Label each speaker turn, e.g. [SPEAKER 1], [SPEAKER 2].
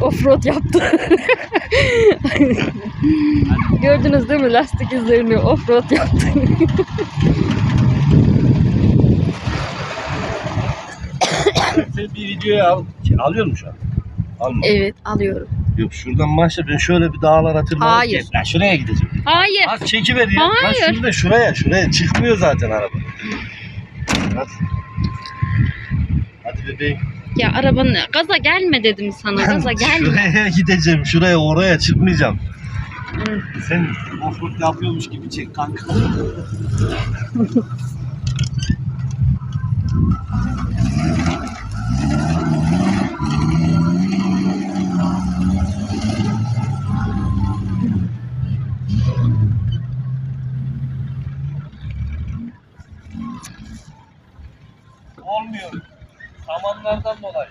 [SPEAKER 1] offroad yaptı. Gördünüz değil mi lastik izlerini offroad yaptı.
[SPEAKER 2] Sen bir videoyu al. Alıyor musun şu an? Alma.
[SPEAKER 1] evet alıyorum.
[SPEAKER 2] Yok şuradan başla ben şöyle bir dağlara tırmanıp
[SPEAKER 1] Hayır.
[SPEAKER 2] gel- Lan şuraya gideceğim.
[SPEAKER 1] Hayır.
[SPEAKER 2] Az çekiver ya. Lan
[SPEAKER 1] Hayır.
[SPEAKER 2] şurada şuraya şuraya çıkmıyor zaten araba. Hadi. Hadi bebeğim.
[SPEAKER 1] Ya arabanın gaza gelme dedim sana. Gaza gelme.
[SPEAKER 2] Şuraya gideceğim. Şuraya oraya çıkmayacağım.
[SPEAKER 1] Hı.
[SPEAKER 2] Sen offroad yapıyormuş gibi çek kanka. Olmuyor. Samanlardan dolayı.